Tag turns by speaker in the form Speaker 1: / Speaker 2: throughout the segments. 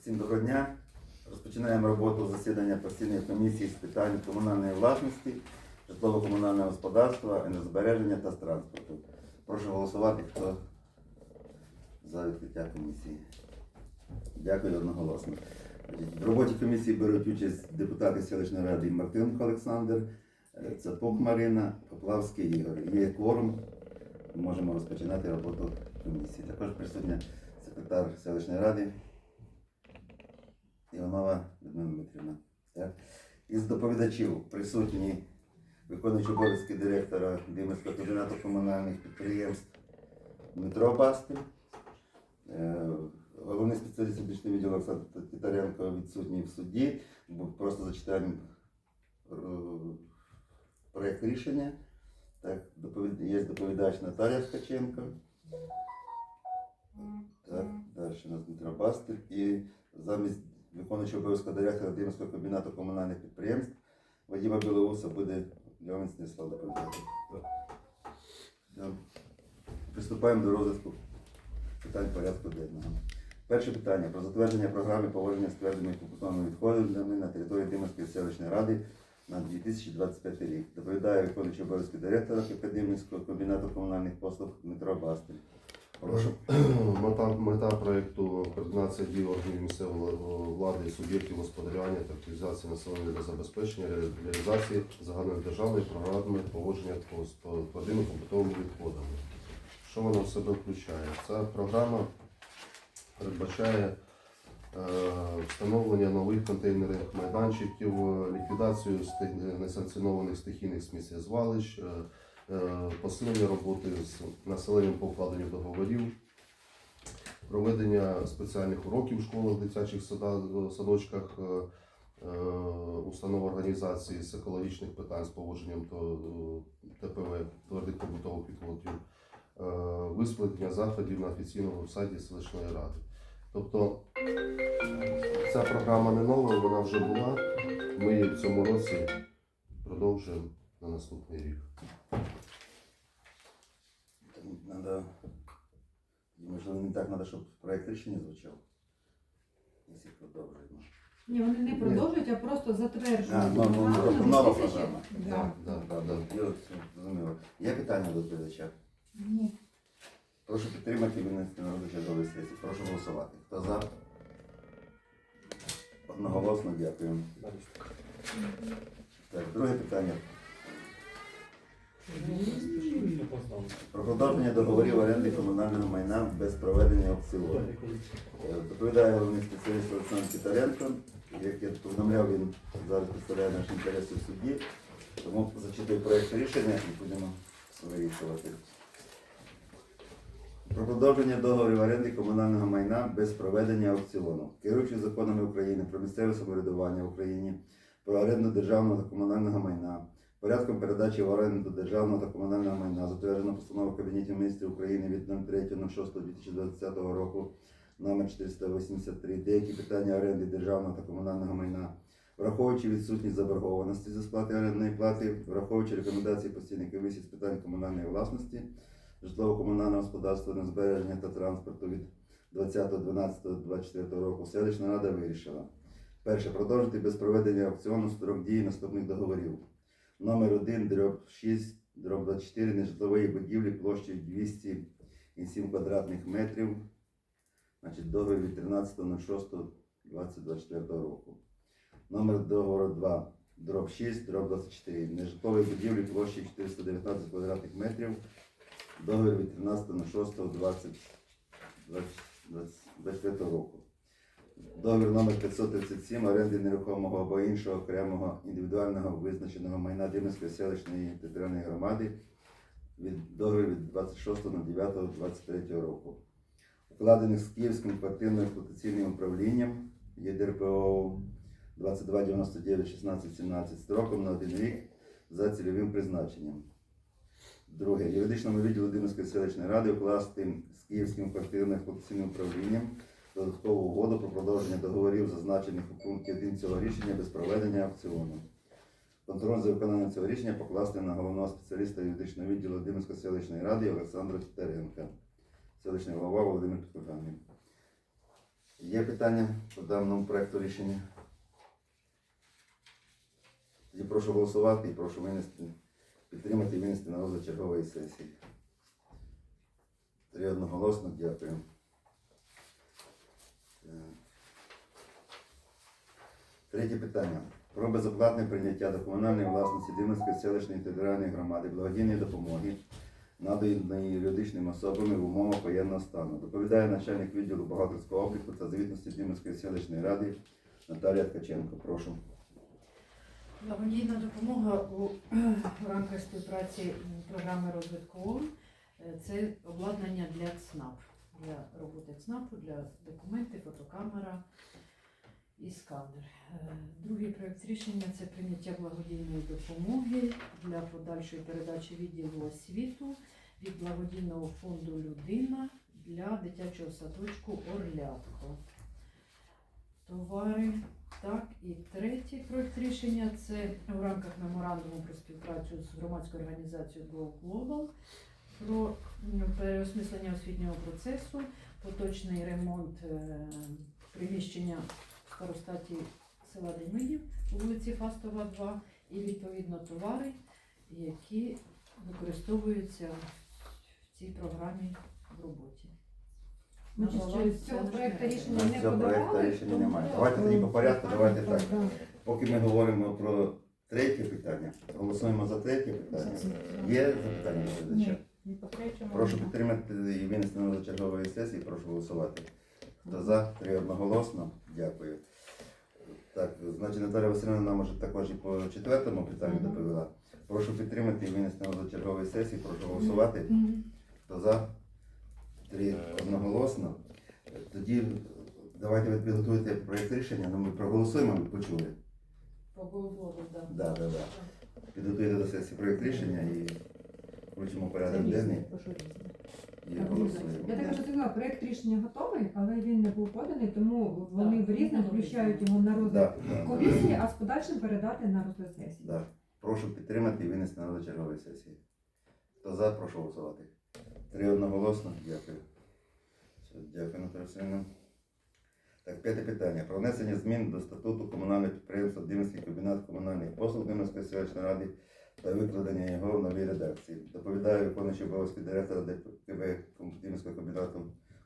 Speaker 1: Всім доброго дня. Розпочинаємо роботу засідання постійної комісії з питань комунальної власності, житлово-комунального господарства, енергозбереження та транспорту. Прошу голосувати, хто за відкриття комісії. Дякую одноголосно. В роботі комісії беруть участь депутати селищної ради Мартинко Олександр, е, Цапук Марина, Поплавський Ігор. Є кворум. Можемо розпочинати роботу комісії. Також присутня секретар селищної ради Іванова Людмила Дмитрівна. Так. Із доповідачів присутні виконуючий обов'язки директора Димирського комбінату комунальних підприємств Дмитро Бастин, е, головний спеціаліст медичного відділу Олександр Титаренко відсутній в суді, просто зачитаємо е, проєкт рішення. Так. Є доповідач Наталія Ткаченко. Так, далі у нас Дмитро Бастик і замість виконуючого обов'язку директора Димського комбінату комунальних підприємств Вадима Білоуса буде Льовин Станіслав доповідати. Приступаємо до розвитку питань порядку денного. Перше питання про затвердження програми поводження з твердими побутовими відходами на території Димирської селищної ради на 2025 рік. Доповідає виконуючий обов'язки директора Академівського комбінату комунальних послуг Дмитро Бастель.
Speaker 2: Мета, мета проєкту координація дій органів місцевої влади і суб'єктів господарювання та активізації населення для забезпечення ре- реалізації загальнодержавної програми поводження з твердими побутовими відходами. Що вона в себе включає? Ця програма передбачає е, встановлення нових контейнерних майданчиків, е, ліквідацію несанкціонованих стихійних сміттєзвалищ, е, е, посилення роботи з населенням по укладенню договорів, проведення спеціальних уроків в школах, дитячих садочках, е, е, установ організації з екологічних питань з поводженням е, ТПВ, твердих побутових відходів, е, висвітлення заходів на офіційному сайті селищної ради. Тобто ця програма не нова, вона вже була. Ми її в цьому році продовжуємо на наступний рік.
Speaker 1: Надо, можливо, не так треба, щоб проєкт рішення звучав. Якщо продовжуємо.
Speaker 3: Ні, вони не продовжують, а просто затверджують.
Speaker 1: А, ну, ну, тобто нова програма.
Speaker 3: Да.
Speaker 2: Да,
Speaker 1: Так, так, я зрозуміло. Є питання до доповідача?
Speaker 3: Ні.
Speaker 1: Прошу підтримати винести на розгляд сесії. Прошу голосувати. Хто за? Одноголосно дякую. Так, друге питання. Про продовження договорів оренди комунального майна без проведення аукціону. Е, Доповідає головний спеціаліст Олександр Китаренко. Як я повідомляв, він зараз представляє наші інтереси в суді. Тому зачитую проєкт рішення і будемо вирішувати. Про продовження договорів оренди комунального майна без проведення аукціону. Керуючи законами України про місцеве самоврядування в Україні, про оренду державного та комунального майна, порядком передачі в оренду державного та комунального майна, затверджено постанову Кабінету міністрів України від 03.06.2020 року номер 483, деякі питання оренди державного та комунального майна, враховуючи відсутність заборгованості за сплати орендної плати, враховуючи рекомендації постійної комісії з питань комунальної власності, житлово-комунального господарства на збереження та транспорту від 20.12.24 року, селищна рада вирішила. Перше, продовжити без проведення аукціону строк дії наступних договорів. Номер 1, дроб 6, дроб 24, нежитлової будівлі площею 207 квадратних метрів. Значить, договір від 13.06.2024 року. Номер договору 2, дроб 6, дроб 24, нежитлової будівлі площею 419 квадратних метрів. Договір від 13.06.2024 року. Договір номер 537 оренди нерухомого або іншого окремого індивідуального визначеного майна Димирської селищної територіальної громади від договір від 26.09.23 року. Укладених з Київським квартирно-експлуатаційним управлінням ЄДРПО 2299 16 17 строком на один рік за цільовим призначенням. Друге. Юридичному відділу Димирської селищної ради укласти з Київським квартирно-експлуатаційним управлінням додаткову угоду про продовження договорів, зазначених у пункті 1 цього рішення без проведення аукціону. Контроль за виконанням цього рішення покласти на головного спеціаліста юридичного відділу Димирської селищної ради Олександра Тітаренка, селищний голова Володимир Петрович. Є питання по даному проекту рішення? Тоді прошу голосувати і прошу винести, підтримати і винести на розгляд чергової сесії. Три одноголосно, дякую. Так. Третє питання. Про безоплатне прийняття до комунальної власності Димирської селищної територіальної громади благодійної допомоги, наданої юридичним особами в умовах воєнного стану. Доповідає начальник відділу бухгалтерського обліку та звітності Димирської селищної ради Наталія Ткаченко. Прошу.
Speaker 4: Благодійна допомога у рамках співпраці програми розвитку ООН е, це обладнання для ЦНАП, для роботи ЦНАПу, для документів, фотокамера і сканер. Е, Другий проект рішення це прийняття благодійної допомоги для подальшої передачі відділу освіту від благодійного фонду Людина для дитячого садочку Орлятко. Товари так, і третій проект рішення це в рамках меморандуму про співпрацю з громадською організацією Go Global про переосмислення освітнього процесу, поточний ремонт е, приміщення в старостаті села Демидів у вулиці Фастова 2 і відповідно товари, які використовуються в цій програмі в роботі. На баланс
Speaker 3: з цього
Speaker 4: ради.
Speaker 3: рішення не
Speaker 1: цього проекту
Speaker 3: подавали?
Speaker 1: рішення немає. Давайте тоді по порядку, давайте так. Поки ми говоримо про третє питання, голосуємо за третє питання. Є запитання до доповідача?
Speaker 3: Ні,
Speaker 1: Прошу підтримати і винести на чергової сесії, прошу голосувати. Хто за? Три одноголосно. Дякую. Так, значить Наталя Васильівна нам уже також і по четвертому питанню доповіла. Прошу підтримати і винести на чергової сесії, прошу голосувати. Хто за? Три одноголосно. Тоді давайте ви підготуєте проєкт рішення, ну ми проголосуємо, ви почули.
Speaker 4: По Go Global, да.
Speaker 1: Да, да, да. Підготуйте до сесії проєкт рішення і включимо в порядок денний і голосуємо.
Speaker 3: Я так зрозуміла, проект рішення готовий, але він не був поданий, тому вони в різному включають його на розгляд
Speaker 1: Да, да, да.
Speaker 3: комісії, а з подальшим передати на розгляд сесії.
Speaker 1: Да. Прошу підтримати і винести на розгляд чергової сесії. Хто за, прошу голосувати. Три одноголосно. Дякую. Все, Дякую, Наталя Васильівна. Так, п'яте питання. Про внесення змін до статуту комунального підприємства Димський комбінат комунальних послуг Димської селищної ради та викладення його в новій редакції. Доповідає виконуючий обов'язки директора ДКБ Димського комбінату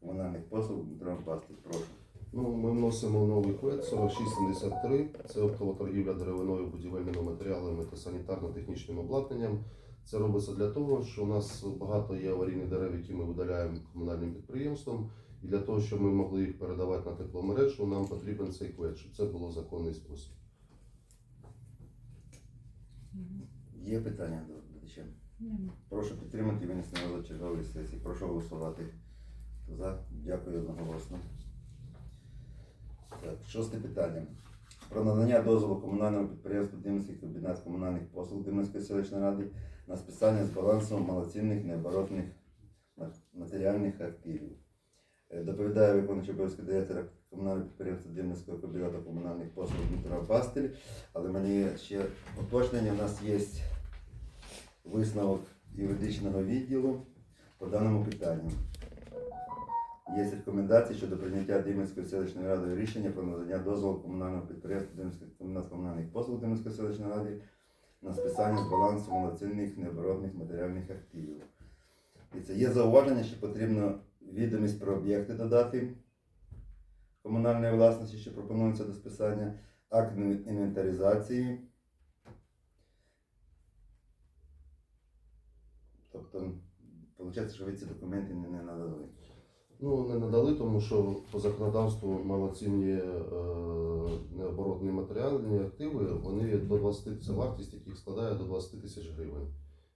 Speaker 1: комунальних послуг Дмитро Пастик. Прошу.
Speaker 2: Ну, ми вносимо новий квет 4673. Це оптова торгівля деревиною, будівельними матеріалами та санітарно-технічним обладнанням. Це робиться для того, що у нас багато є аварійних дерев, які ми видаляємо комунальним підприємством. І для того, щоб ми могли їх передавати на тепломережу, нам потрібен цей квет, щоб це було законний спосіб.
Speaker 1: Є питання до доповідача?
Speaker 3: Нема.
Speaker 1: Прошу підтримати винести на розгляд чергової сесії. Прошу голосувати. За. Дякую одноголосно. Так, шосте питання. Про надання дозволу комунальному підприємству Димський комбінат комунальних послуг Димської селищної ради на списання з балансу малоцінних необоротних матеріальних активів. Е, Доповідає виконуючий обов'язки директора комунального підприємства Димського комбінату комунальних послуг Дмитро Пастель. Але в мене є ще уточнення. У нас є висновок юридичного відділу по даному питанню. Є рекомендації щодо прийняття Димської селищної ради рішення про надання дозволу комунального підприємства Димської комунальних послуг Димської селищної ради на списання з балансу малоцінних необоротних матеріальних активів. І це є зауваження, що потрібно відомість про об'єкти додати комунальної власності, що пропонується до списання, акт інвентаризації. Тобто, виходить, що ви ці документи не, надали.
Speaker 2: Ну, не надали, тому що по законодавству малоцінні е, необоротні матеріальні активи, вони до 20, це вартість яких складає до 20 тисяч гривень.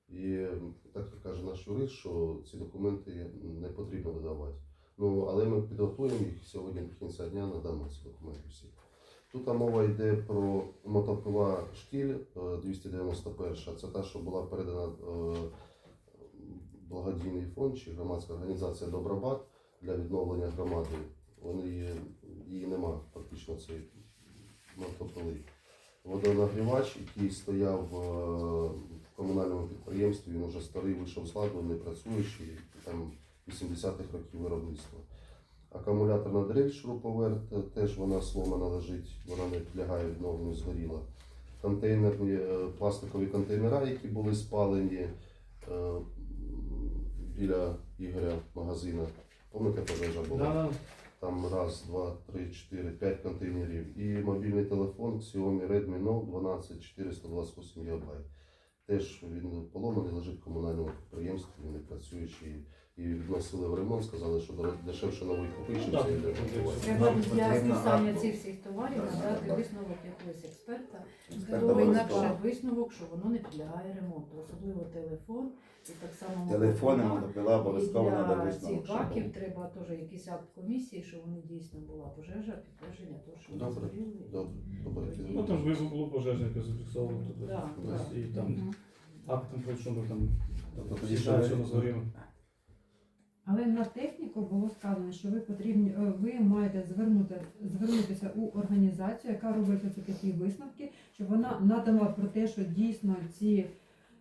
Speaker 2: І так каже наш юрист, що ці документи не потрібно видавати. Ну, але ми підготуємо їх сьогодні до кінця дня, надамо ці документи всі. Тут мова йде про мотопила штіль е, 291, це та, що була передана е, благодійний фонд чи громадська організація Добробат для відновлення громади. Вони її нема фактично цієї мотопили. Водонагрівач, який стояв е, в комунальному підприємстві, він вже старий, вийшов з ладу, не працюючий, там 80-х років виробництва. Акумуляторна дрель шуруповерт, е, теж вона сломана лежить, вона не підлягає відновленню, згоріла. Контейнерні е, пластикові контейнера, які були спалені е, біля Ігоря магазина. Пам'ятаєте, пожежа була? Там раз, два, три, чотири, п'ять контейнерів. І мобільний телефон Xiaomi Redmi Note 12 428 ГБ. Теж він поломаний, лежить в комунальному підприємстві, він не працюючий. І відносили в ремонт, сказали, що дешевше новий
Speaker 5: Так,
Speaker 2: цей
Speaker 5: так.
Speaker 4: Треба для списання цих всіх товарів надати висновок якогось експерта, Бо інакше висновок, що воно не підлягає ремонту, особливо телефон і так само
Speaker 1: Телефони
Speaker 4: мотопила.
Speaker 1: мотопила обов'язково
Speaker 4: І
Speaker 1: треба
Speaker 4: для
Speaker 1: висновок.
Speaker 4: цих
Speaker 1: щоб
Speaker 4: баків треба теж якийсь акт комісії, що вони дійсно була пожежа, підтвердження того, що вони
Speaker 2: Добре,
Speaker 4: згоріли.
Speaker 2: Добре, добре.
Speaker 5: Ну там ж визов було пожежника зафіксовано туди.
Speaker 4: Да,
Speaker 5: Тобто,
Speaker 4: да.
Speaker 5: І там актом про що ми там
Speaker 1: Тобто
Speaker 5: там
Speaker 1: тоді що
Speaker 5: знають,
Speaker 1: ви-
Speaker 5: що згоріло.
Speaker 3: Але на техніку було сказано, що ви потрібні, е, ви маєте звернути, звернутися у організацію, яка робить оці такі висновки, щоб вона надала про те, що дійсно ці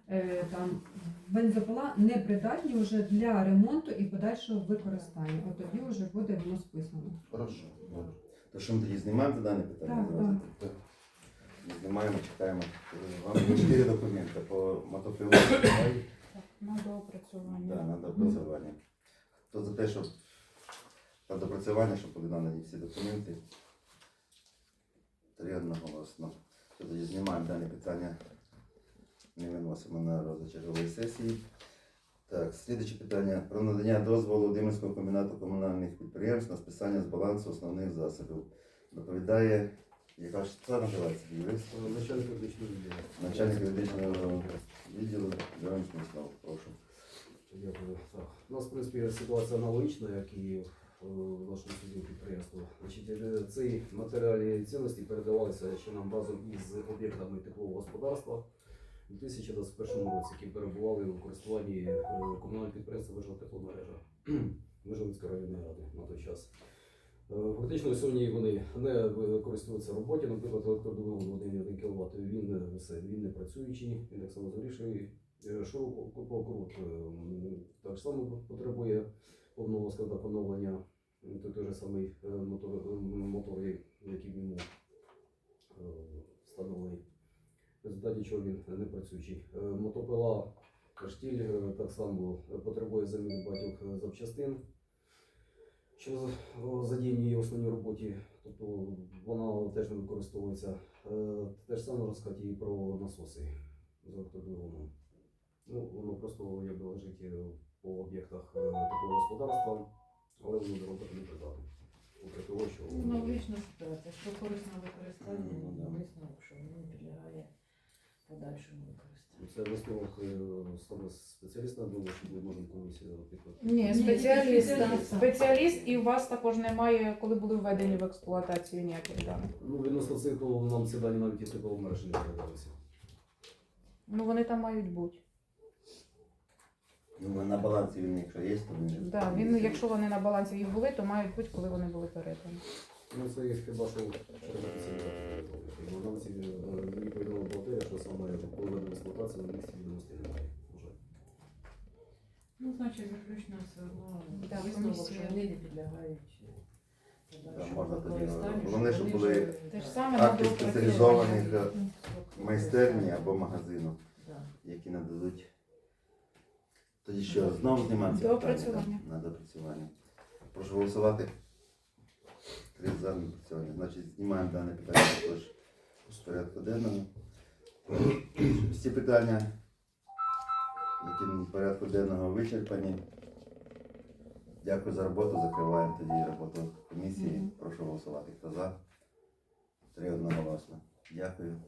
Speaker 3: е, там бензопила не придатні вже для ремонту і подальшого використання. От тоді вже буде воно списано.
Speaker 2: Хорошо. Добре.
Speaker 1: То що ми тоді знімаємо дане питання?
Speaker 3: Так,
Speaker 1: зразу?
Speaker 2: так.
Speaker 1: Знімаємо, чекаємо. Вам чотири документи по. Давай.
Speaker 6: На доопрацювання.
Speaker 1: Да, на допрацювання. Хто за те, щоб на допрацювання, щоб були надані всі документи. Три одноголосно. Тоді знімаємо дане питання. Не виносимо на розгляд чергової сесії. Так, слідуюче питання про надання дозволу Володимирського комбінату комунальних підприємств на списання з балансу основних засобів. Доповідає, яка ж це називається? Юрист?
Speaker 7: Начальник юридичного відділу.
Speaker 1: Начальник юридичного відділу Героїн Станіслав, прошу.
Speaker 7: Дякую. Так. У нас, в принципі, ситуація аналогічна, як і е, в нашому суді підприємству. Значить, е, ці матеріальні цінності передавалися ще нам разом із об'єктами теплового господарства у 2021 році, які перебували у користуванні е, комунального підприємства Вижна тепломережа Вижницької районної ради на той час. Фактично сьогодні вони не користуються роботі, наприклад, електродовивод 1 кВт, він, він не працюючий, він так само згоріший. Е, Шурупокрут так само потребує повного поновлення. М, той же самий е, мотор, е, мотор, який в ньому е, встановлений. В результаті чого він не працюючий. Е, Мотопила штіль е, так само потребує заміни багатьох е, запчастин, що задіяні її в основній роботі, тобто вона теж не використовується. Е, Те ж саме розказати і про насоси з електродвигуном. Ну, воно просто якби лежить е, по об'єктах е, такого господарства, але воно до роботи не придатне. Того, що
Speaker 4: Аналогічна ситуація, що корисне використання,
Speaker 1: Ну,
Speaker 4: висновок, що воно не підлягає подальшому використанню.
Speaker 7: це висновок е, саме спеціаліста, думаю, що ми можемо комісію підтримати.
Speaker 6: Ні, спеціаліст.
Speaker 3: спеціаліст.
Speaker 6: І у вас також немає, коли були введені в експлуатацію ніяких даних.
Speaker 7: Ну, відносно циклу нам ці дані навіть і теплової мережі не передалися.
Speaker 6: Ну вони там мають бути.
Speaker 1: Ну, на балансі він, якщо є, то він.
Speaker 6: Да, він, якщо вони на балансі їх були, то мають бути, коли вони були передані.
Speaker 7: Ну, це є хіба що Вона ці мені повідомила бухгалтерія, що саме коли експлуатація на місці відомостей немає.
Speaker 4: Ну, значить, заключно все одно
Speaker 6: Да,
Speaker 4: висновок,
Speaker 6: комісія.
Speaker 4: що вони не підлягають подальшому
Speaker 1: можна тоді,
Speaker 4: використанню,
Speaker 1: головне,
Speaker 4: що
Speaker 1: щоб
Speaker 4: вони
Speaker 1: були
Speaker 4: вже-
Speaker 6: Те ж саме
Speaker 1: Акти спеціалізованих е, майстерні або магазину,
Speaker 4: Да.
Speaker 1: які нададуть. Тоді що, знову
Speaker 6: Доопрацювання.
Speaker 1: питання, да? На допрацювання. Прошу голосувати. Три за допрацювання. Значить, знімаємо дане питання також з порядку денного. Всі питання, які в порядку денного вичерпані. Дякую за роботу. Закриваємо тоді роботу комісії. Прошу голосувати. Хто за? Три одноголосно. Дякую.